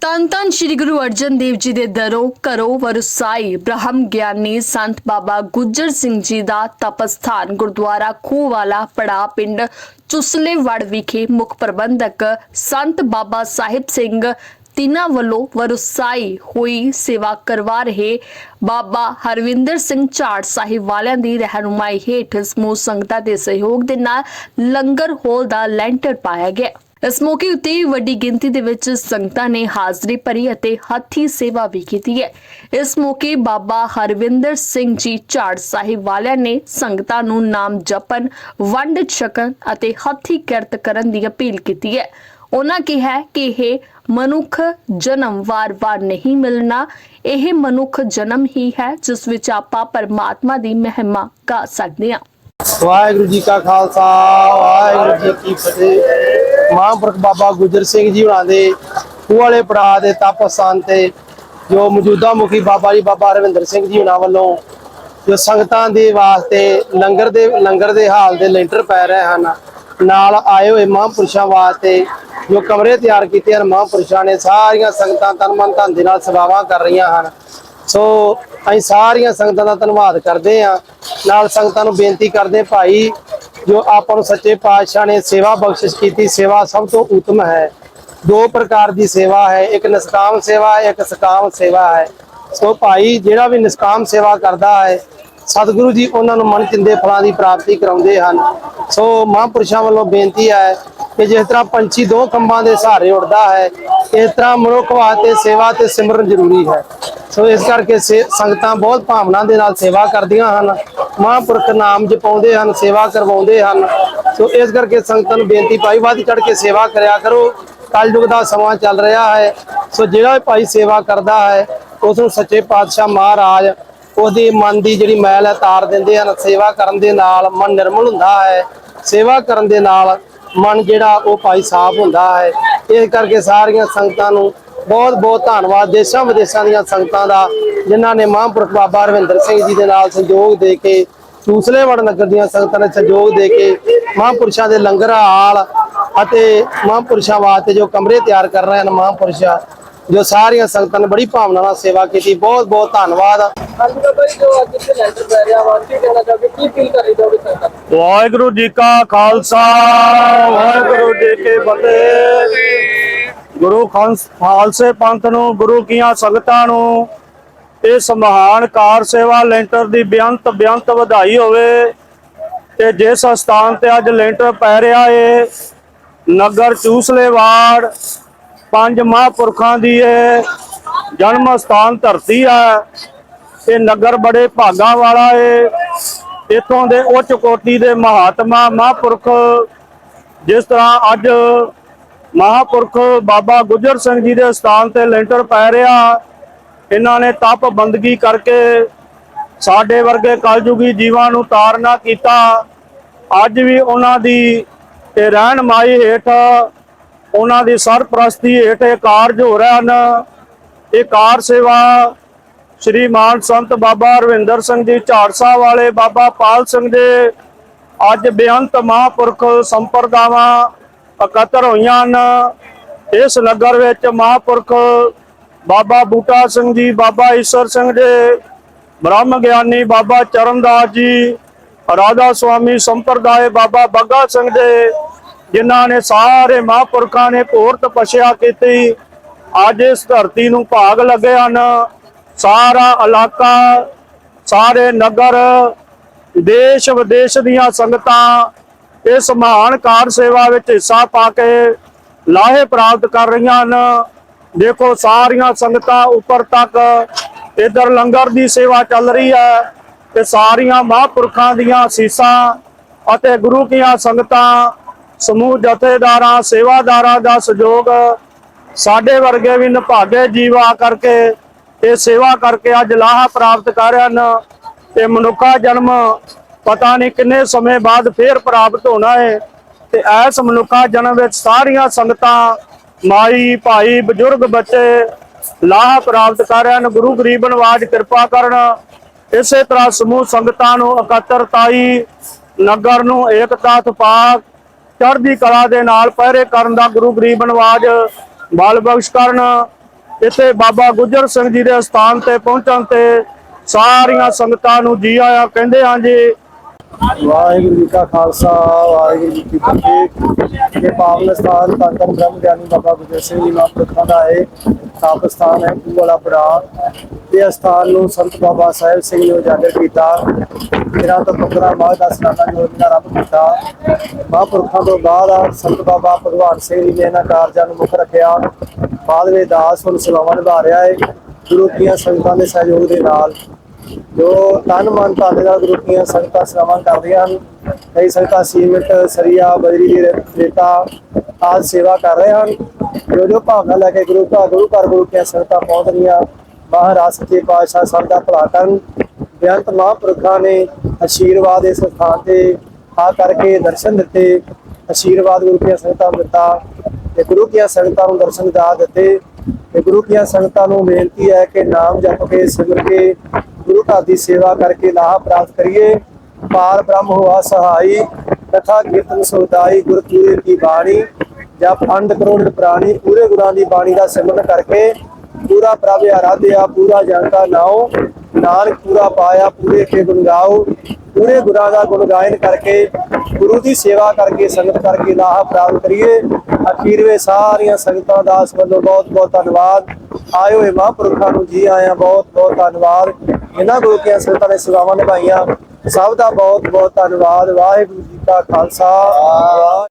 ਤਨ ਤਨ ਸ੍ਰੀ ਗੁਰੂ ਅਰਜਨ ਦੇਵ ਜੀ ਦੇ ਦਰੋਂ ਕਰੋ ਵਰਸਾਈ ਬ੍ਰਹਮ ਗਿਆਨੀ ਸੰਤ ਬਾਬਾ ਗੁੱਜਰ ਸਿੰਘ ਜੀ ਦਾ ਤਪਸਥਾਨ ਗੁਰਦੁਆਰਾ ਖੂਹਵਾਲਾ ਪੜਾ ਪਿੰਡ ਚੁਸਲੇਵੜ ਵਿਖੇ ਮੁੱਖ ਪ੍ਰਬੰਧਕ ਸੰਤ ਬਾਬਾ ਸਾਹਿਬ ਸਿੰਘ ਤਿੰਨਾਂ ਵੱਲੋਂ ਵਰਸਾਈ ਹੋਈ ਸੇਵਾ ਕਰਵਾ ਰਹੇ ਬਾਬਾ ਹਰਵਿੰਦਰ ਸਿੰਘ ਝਾੜ ਸਾਹਿਬ ਵਾਲਿਆਂ ਦੀ ਰਹਿਨੁਮਾਈ ਹੇਠ ਸਮੂਹ ਸੰਗਤਾਂ ਦੇ ਸਹਿਯੋਗ ਦੇ ਨਾਲ ਲੰਗਰ ਹੋਲ ਦਾ ਲੈਂਟਰ ਪਾਇਆ ਗਿਆ। ਇਸ ਮੌਕੇ ਉੱਤੇ ਵੱਡੀ ਗਿਣਤੀ ਦੇ ਵਿੱਚ ਸੰਗਤਾਂ ਨੇ ਹਾਜ਼ਰੀ ਭਰੀ ਅਤੇ ਹੱਥੀ ਸੇਵਾ ਵੀ ਕੀਤੀ ਹੈ। ਇਸ ਮੌਕੇ ਬਾਬਾ ਹਰਵਿੰਦਰ ਸਿੰਘ ਜੀ ਝਾੜ ਸਾਹਿਬ ਵਾਲਿਆਂ ਨੇ ਸੰਗਤਾਂ ਨੂੰ ਨਾਮ ਜਪਣ, ਵੰਡ ਛਕਣ ਅਤੇ ਹੱਥੀ ਕਿਰਤ ਕਰਨ ਦੀ ਅਪੀਲ ਕੀਤੀ ਹੈ। ਉਹਨਾਂ ਕਿਹਾ ਕਿ ਇਹ ਮਨੁੱਖ ਜਨਮ ਵਾਰ-ਵਾਰ ਨਹੀਂ ਮਿਲਣਾ, ਇਹ ਮਨੁੱਖ ਜਨਮ ਹੀ ਹੈ ਜਿਸ ਵਿੱਚ ਆਪਾਂ ਪਰਮਾਤਮਾ ਦੀ ਮਹਿਮਾ ਗਾ ਸਕਦੇ ਹਾਂ। ਵਾਹਿਗੁਰੂ ਜੀ ਕਾ ਖਾਲਸਾ, ਵਾਹਿਗੁਰੂ ਜੀ ਕੀ ਫਤਿਹ। ਮਹਾਂਪੁਰਖ ਬਾਬਾ ਗੁਜਰ ਸਿੰਘ ਜੀ ਹੁਣਾਂ ਦੇ ਖੂਹ ਵਾਲੇ ਪੜਾਅ ਦੇ ਤਪ ਸਥਾਨ ਤੇ ਜੋ ਮੌਜੂਦਾ ਮੁਖੀ ਬਾਬਾ ਜੀ, ਬਾਬਾ ਰਵਿੰਦਰ ਸਿੰਘ ਜੀ ਹੁਣਾਂ ਵੱਲੋਂ ਜੋ ਸੰਗਤਾਂ ਦੇ ਵਾਸਤੇ ਲੰਗਰ ਦੇ ਲੰਗਰ ਦੇ ਹਾਲ ਦੇ ਲੈਂਟਰ ਪੈ ਰਹੇ ਹਨ, ਨਾਲ ਆਏ ਹੋਏ ਮਹਾਂਪੁਰਸ਼ਾਂ ਵਾਸਤੇ ਜੋ ਕਮਰੇ ਤਿਆਰ ਕੀਤੇ ਹਨ, ਮਹਾਂਪੁਰਸ਼ਾਂ ਨੇ ਸਾਰੀਆਂ ਸੰਗਤਾਂ ਤਨ ਮਨ ਧਨ ਦੇ ਨਾਲ ਸੇਵਾਵਾਂ ਕਰ ਰਹੀਆਂ ਹਨ। ਸੋ ਅਸੀਂ ਸਾਰੀਆਂ ਸੰਗਤਾਂ ਦਾ ਧੰਨਵਾਦ ਕਰਦੇ ਹਾਂ, ਨਾਲ ਸੰਗਤਾਂ ਨੂੰ ਬੇਨਤੀ ਕਰਦੇ ਭਾਈ ਜੋ ਆਪਾਂ ਨੂੰ ਸੱਚੇ ਪਾਤਸ਼ਾਹ ਨੇ ਸੇਵਾ ਬਖਸ਼ਿਸ਼ ਕੀਤੀ, ਸੇਵਾ ਸਭ ਤੋਂ ਉੱਤਮ ਹੈ। ਦੋ ਪ੍ਰਕਾਰ ਦੀ ਸੇਵਾ ਹੈ, ਇੱਕ ਨਿਸਕਾਮ ਸੇਵਾ ਹੈ, ਇੱਕ ਸਕਾਮ ਸੇਵਾ ਹੈ। ਸੋ ਭਾਈ, ਜਿਹੜਾ ਵੀ ਨਿਸਕਾਮ ਸੇਵਾ ਕਰਦਾ ਹੈ, ਸਤਿਗੁਰੂ ਜੀ ਉਹਨਾਂ ਨੂੰ ਮਨ ਚਿੰਦੇ ਫਲਾਂ ਦੀ ਪ੍ਰਾਪਤੀ ਕਰਾਉਂਦੇ ਹਨ। ਸੋ ਮਹਾਂਪੁਰਸ਼ਾਂ ਵੱਲੋਂ ਬੇਨਤੀ ਹੈ ਕਿ ਜਿਸ ਤਰ੍ਹਾਂ ਪੰਛੀ ਦੋ ਖੰਭਾਂ ਦੇ ਸਹਾਰੇ ਉੱਡਦਾ ਹੈ, ਇਸ ਤਰ੍ਹਾਂ ਮਨੁੱਖ ਵਾਸਤੇ ਸੇਵਾ ਤੇ ਸਿਮਰਨ ਜ਼ਰੂਰੀ ਹੈ। ਸੋ ਇਸ ਕਰਕੇ ਸੇ- ਸੰਗਤਾਂ ਬਹੁਤ ਭਾਵਨਾ ਦੇ ਨਾਲ ਸੇਵਾ ਕਰਦੀਆਂ ਹਨ। ਮਹਾਂਪੁਰਖ ਨਾਮ ਜਪਾਉਂਦੇ ਹਨ, ਸੇਵਾ ਕਰਵਾਉਂਦੇ ਹਨ। ਸੋ ਇਸ ਕਰਕੇ ਸੰਗਤਾਂ ਨੂੰ ਬੇਨਤੀ ਪਾਈ ਵੱਧ ਚੜ ਕੇ ਸੇਵਾ ਕਰਿਆ ਕਰੋ। ਕਲਯੁਗ ਦਾ ਸਮਾਂ ਚੱਲ ਰਿਹਾ ਹੈ। ਸੋ ਜਿਹੜਾ ਭਾਈ ਸੇਵਾ ਕਰਦਾ ਹੈ ਉਸ ਨੂੰ ਸੱਚੇ ਪਾਤਸ਼ਾਹ ਮਹਾਰਾਜ ਉਹਦੀ ਮਨ ਦੀ ਜਿਹੜੀ ਮੈਲ ਹੈ ਤਾਰ ਦਿੰਦੇ ਹਨ। ਸੇਵਾ ਕਰਨ ਦੇ ਨਾਲ ਮਨ ਨਿਰਮਲ ਹੁੰਦਾ ਹੈ। ਸੇਵਾ ਕਰਨ ਦੇ ਨਾਲ ਮਨ ਜਿਹੜਾ ਉਹ ਭਾਈ ਸਾਫ਼ ਹੁੰਦਾ ਹੈ। ਇਸ ਕਰਕੇ ਸਾਰੀਆਂ ਸੰਗਤਾਂ ਨੂੰ ਬਹੁਤ ਬਹੁਤ ਧੰਨਵਾਦ ਦੇਸ਼ਾਂ ਵਿਦੇਸ਼ਾਂ ਦੀਆਂ ਸੰਗਤਾਂ ਦਾ, ਜਿਨ੍ਹਾਂ ਨੇ ਮਹਾਂਪੁਰਖ ਬਾਬਾ ਰਵਿੰਦਰ ਸਿੰਘ ਜੀ ਦੇ ਨਾਲ ਸਹਿਯੋਗ ਦੇ ਕੇ ਸੂਸਲੇਵੜ ਨਗਰ ਦੀਆਂ ਸੰਗਤਾਂ ਨੇ ਸਹਿਯੋਗ ਦੇ ਕੇ ਮਹਾਂਪੁਰਸ਼ਾਂ ਦੇ ਲੰਗਰ ਹਾਲ ਅਤੇ ਮਹਾਂਪੁਰਸ਼ਾਂ ਵਾਸਤੇ ਜੋ ਕਮਰੇ ਤਿਆਰ ਕਰ ਰਹੇ ਹਨ ਮਹਾਂਪੁਰਸ਼, ਜੋ ਸਾਰੀਆਂ ਸੰਗਤਾਂ ਨੇ ਬੜੀ ਭਾਵਨਾ ਨਾਲ ਸੇਵਾ ਕੀਤੀ। ਬਹੁਤ ਬਹੁਤ ਧੰਨਵਾਦ। ਵਾਹਿਗੁਰੂ ਜੀ ਕਾ ਖਾਲਸਾ, ਵਾਹਿਗੁਰੂ ਜੀ ਕੀ ਫਤਿਹ। ਗੁਰੂ ਖਾਲਸ- ਖਾਲਸੇ ਪੰਥ ਨੂੰ, ਗੁਰੂ ਕੀਆਂ ਸੰਗਤਾਂ ਨੂੰ ਇਸ ਮਹਾਨ ਕਾਰ ਸੇਵਾ ਲੈਂਟਰ ਦੀ ਬੇਅੰਤ ਬੇਅੰਤ ਵਧਾਈ ਹੋਵੇ ਤੇ ਜਿਸ ਸਥਾਨ ਤੇ ਅੱਜ ਲੈਂਟਰ ਪੈ ਰਿਹਾ ਏ, ਨਗਰ ਚੂਸਲੇਵਾੜ, ਪੰਜ ਮਹਾਂਪੁਰਖਾਂ ਦੀ ਇਹ ਜਨਮ ਸਥਾਨ ਧਰਤੀ ਹੈ ਇਹ ਨਗਰ ਬੜੇ ਭਾਗਾ ਵਾਲਾ ਏ, ਇਥੋਂ ਦੇ ਉੱਚ ਕੋਟੀ ਦੇ ਮਹਾਤਮਾ, ਮਹਾਂਪੁਰਖ, ਜਿਸ ਤਰ੍ਹਾਂ ਅੱਜ ਮਹਾਂਪੁਰਖ ਬਾਬਾ ਗੁਜਰ ਸਿੰਘ ਜੀ ਦੇ ਸਥਾਨ ਤੇ ਲੈਂਟਰ ਪੈ ਰਿਹਾ। ਇਹਨਾਂ ਨੇ ਤਪ ਬੰਦਗੀ ਕਰਕੇ ਸਾਡੇ ਵਰਗੇ ਕਲਯੁਗੀ ਜੀਵਾਂ ਨੂੰ ਤਾਰਨਾ ਕੀਤਾ। ਅੱਜ ਵੀ ਉਹਨਾਂ ਦੀ ਰਹਿਣ ਮਾਈ ਹੇਠ ਉਹਨਾਂ ਦੀ ਸਰਪ੍ਰਸਤੀ ਹੇਠ ਇਹ ਕਾਰਜ ਹੋ ਰਹੇ ਹਨ। ਇਹ ਕਾਰ ਸੇਵਾ ਸ਼੍ਰੀ ਮਾਨ ਸੰਤ ਬਾਬਾ ਰਵਿੰਦਰ ਸਿੰਘ ਜੀ ਝਾੜਸਾ ਵਾਲੇ ਬਾਬਾ ਪਾਲ ਸਿੰਘ ਦੇ ਅੱਜ ਬੇਅੰਤ ਮਹਾਂਪੁਰਖ ਸੰਪਰਦਾਵਾਂ ਇਕੱਤਰ ਹੋਈਆਂ ਹਨ। ਇਸ ਨਗਰ ਵਿੱਚ ਮਹਾਂਪੁਰਖ ਬਾਬਾ ਬੂਟਾ ਸਿੰਘ ਜੀ, ਬਾਬਾ ਈਸ਼ਰ ਸਿੰਘ ਦੇ ਬ੍ਰਹਮ ਗਿਆਨੀ ਬਾਬਾ ਚਰਨਦਾਸ ਜੀ ਰਾਧਾ ਸੁਆਮੀ ਸੰਪਰਦਾਇ ਬਾਬਾ ਬੱਗਾ ਸਿੰਘ ਦੇ ਜਿਨ੍ਹਾਂ ਨੇ ਸਾਰੇ ਮਹਾਂਪੁਰਖਾਂ ਨੇ ਘੋਰ ਤਪੱਸਿਆ ਕੀਤੀ। ਅੱਜ ਇਸ ਧਰਤੀ ਨੂੰ ਭਾਗ ਲੱਗੇ ਹਨ। ਸਾਰਾ ਇਲਾਕਾ, ਸਾਰੇ ਨਗਰ ਦੇਸ਼ ਵਿਦੇਸ਼ ਦੀਆਂ ਸੰਗਤਾਂ ਇਹ ਸਮਾਨ ਕਾਰ ਸੇਵਾ ਵਿੱਚ ਹਿੱਸਾ ਪਾ ਕੇ ਲਾਹੇ ਪ੍ਰਾਪਤ ਕਰ ਰਹੀਆਂ ਹਨ। ਦੇਖੋ, ਸਾਰੀਆਂ ਸੰਗਤਾਂ ਉੱਪਰ ਤੱਕ ਇਧਰ ਲੰਗਰ ਦੀ ਸੇਵਾ ਚੱਲ ਰਹੀ ਹੈ ਤੇ ਸਾਰੀਆਂ ਮਹਾਂਪੁਰਖਾਂ ਦੀਆਂ ਸੀਸਾਂ ਅਤੇ ਗੁਰੂ ਕੀਆਂ ਸੰਗਤਾਂ, ਸਮੂਹ ਜਥੇਦਾਰਾਂ, ਸੇਵਾਦਾਰਾਂ ਦਾ ਸਹਿਯੋਗ ਸਾਡੇ ਵਰਗੇ ਵੀ ਨਿਭਾਗੇ ਜੀਵਾ ਕਰਕੇ ਇਹ ਸੇਵਾ ਕਰਕੇ ਅੱਜ ਲਾਹਾ ਪ੍ਰਾਪਤ ਕਰ ਰਹੇ ਹਨ ਤੇ ਮਨੁੱਖਾ ਜਨਮ ਪਤਾ ਨਹੀਂ ਕਿੰਨੇ ਸਮੇਂ ਬਾਅਦ ਫੇਰ ਪ੍ਰਾਪਤ ਹੋਣਾ ਹੈ ਤੇ ਐਸ ਮਨੁੱਖਾ ਜਨਮ ਵਿੱਚ ਸਾਰੀਆਂ ਸੰਗਤਾਂ, ਮਾਈ, ਭਾਈ, ਬਜ਼ੁਰਗ, ਬੱਚੇ ਲਾਹਾ ਪ੍ਰਾਪਤ ਕਰ ਰਹੇ ਹਨ ਗੁਰੂ ਗਰੀਬ ਨਵਾਜ ਕਿਰਪਾ ਕਰਨ। ਇਸੇ ਤਰ੍ਹਾਂ ਸਮੂਹ ਸੰਗਤਾਂ ਨੂੰ ਇਕੱਤਰਤਾਈ ਨਗਰ ਨੂੰ ਏਕਤਾ ਤਪਾਕ ਚੜ੍ਹਦੀ ਕਲਾ ਦੇ ਨਾਲ ਪਹਿਰੇ ਕਰਨ ਦਾ ਗੁਰੂ ਗਰੀਬ ਨਵਾਜ ਬਲ ਬਖਸ਼ ਕਰਨ। ਇੱਥੇ ਬਾਬਾ ਗੁੱਜਰ ਸਿੰਘ ਜੀ ਦੇ ਸਥਾਨ ਤੇ ਪਹੁੰਚਣ ਤੇ ਸਾਰੀਆਂ ਸੰਗਤਾਂ ਨੂੰ ਜੀ ਆਇਆਂ ਕਹਿੰਦੇ ਹਾਂ ਜੀ ਵਾਹਿਗੁਰੂ ਜੀ ਕਾ ਖਾਲਸਾ, ਵਾਹਿਗੁਰੂ ਜੀ ਕੀ ਫਤਿਹ। ਇਹ ਪਾਵਨ ਸਥਾਨ ਧੰਨ ਬ੍ਰਹਮ ਗਿਆਨੀ ਬਾਬਾ ਗੁਰਦੇਵ ਸਿੰਘ ਜੀ ਮਹਾਂਪੁਰਖਾਂ ਦਾ ਹੈ ਤਾਪ ਸਥਾਨ ਹੈ ਵਾਲਾ ਪੜਾ ਇਹ ਸਥਾਨ ਨੂੰ ਸੰਤ ਬਾਬਾ ਸਾਹਿਬ ਸਿੰਘ ਨੇ ਉਜਾਗਰ ਕੀਤਾ। ਜਿਹੜਾ ਤੋਂ 15 ਮਾਹ ਦਾ ਸਨਾਨਾ ਯੋਜਨਾ ਰੱਬ ਕੀਤਾ। ਮਹਾਂਪੁਰਖਾਂ ਤੋਂ ਬਾਅਦ ਸੰਤ ਬਾਬਾ ਭਗਵਾਨ ਸਿੰਘ ਜੀ ਨੇ ਇਹਨਾਂ ਕਾਰਜਾਂ ਨੂੰ ਮੁੱਖ ਰੱਖਿਆ। ਬਾਅਦ ਵਿੱਚ ਦਾਸ ਹੁਣ ਸੇਵਾਵਾਂ ਨਿਭਾ ਰਿਹਾ ਹੈ, ਗੁਰੂ ਦੀਆਂ ਸੰਗਤਾਂ ਦੇ ਸਹਿਯੋਗ ਦੇ ਨਾਲ। ਜੋ ਤਨ ਮਨ ਧਨ ਦਾ ਨਾਲ ਗੁਰੂ ਦੀਆਂ ਸੰਗਤਾਂ ਸੇਵਾਵਾਂ ਕਰਦੀਆਂ ਹਨ। ਕਈ ਸੰਗਤਾਂ ਸੀਮਿੰਟ ਸਰੀਆ, ਬਜਰੀ ਦੀ ਰੇਤਾ ਆਦਿ ਸੇਵਾ ਕਰ ਰਹੇ ਹਨ। ਜੋ ਜੋ ਭਾਵਨਾ ਲੈ ਕੇ ਗੁਰੂ ਘਰ ਗੁਰੂ ਘਰ ਗੁਰੂ ਦੀਆਂ ਸੰਗਤਾਂ ਪਹੁੰਚ ਰਹੀਆਂ ਮਹਾਰਾਜ ਸੱਚੇ ਪਾਤਸ਼ਾਹ ਸਭ ਦਾ ਭਲਾ ਕਰਨ। ਬੇਅੰਤ ਮਹਾਂਪੁਰਖਾਂ ਨੇ ਆਸ਼ੀਰਵਾਦ ਇਸ ਸਥਾਨ ਤੇ ਆ ਕਰਕੇ ਦਰਸ਼ਨ ਦਿੱਤੇ। ਆਸ਼ੀਰਵਾਦ ਗੁਰੂ ਦੀਆਂ ਸੰਗਤਾਂ ਨੂੰ ਦਿੱਤਾ ਤੇ ਗੁਰੂ ਦੀਆਂ ਸੰਗਤਾਂ ਨੂੰ ਦਰਸ਼ਨ ਦਾ ਦਿੱਤੇ। ਤੇ ਗੁਰੂ ਦੀਆਂ ਸੰਗਤਾਂ ਨੂੰ ਬੇਨਤੀ ਹੈ ਕਿ ਨਾਮ ਜਪ ਕੇ, ਸਿਮਰ ਕੇ ਗੁਰੂ ਘਰ ਦੀ ਸੇਵਾ ਕਰਕੇ ਲਾਹਾ ਪ੍ਰਾਪਤ ਕਰੀਏ। ਪਾਰ ਬ੍ਰਹਮ ਹੋਆ ਸਹਾਈ ਕਥਾ ਕੀਰਤਨ ਸੁਦਾਈ ਗੁਰ ਪੂਰੇ ਕੀ ਬਾਣੀ ਜਪ ਅੰਡ ਕਰੋੜ ਪ੍ਰਾਣੀ, ਪੂਰੇ ਗੁਰਾਂ ਦੀ ਬਾਣੀ ਦਾ ਸਿਮਰਨ ਕਰਕੇ ਪੂਰਾ ਪ੍ਰਭ ਆਰਾਧਿਆ, ਪੂਰਾ ਜਨਤਾ ਨਾਉ ਨਾਨਕ ਪੂਰਾ ਪਾਇਆ, ਪੂਰੇ ਕੇ ਗੁਣ ਗਾਓ ਪੂਰੇ ਗੁਰਾਂ ਦਾ ਗੁਣ ਗਾਇਨ ਕਰਕੇ, ਗੁਰੂ ਦੀ ਸੇਵਾ ਕਰਕੇ, ਸੰਗਤ ਕਰਕੇ ਲਾਭ ਪ੍ਰਾਪਤ ਕਰੀਏ। ਅਖੀਰਵੇ ਸਾਰੀਆਂ ਸੰਗਤਾਂ ਦਾ ਵੱਲੋਂ ਬਹੁਤ ਬਹੁਤ ਧੰਨਵਾਦ। ਆਏ ਹੋਏ ਮਹਾਂਪੁਰਖਾਂ ਨੂੰ ਜੀ ਆਇਆਂ ਬਹੁਤ ਬਹੁਤ ਧੰਨਵਾਦ। ਇਹਨਾਂ ਗੁਰੂ ਕੇ ਸੰਗਤਾਂ ਨੇ ਸੇਵਾਵਾਂ ਨਿਭਾਈਆਂ। ਸਭ ਦਾ ਬਹੁਤ ਬਹੁਤ ਧੰਨਵਾਦ। ਵਾਹਿਗੁਰੂ ਜੀ ਕਾ ਖਾਲਸਾ।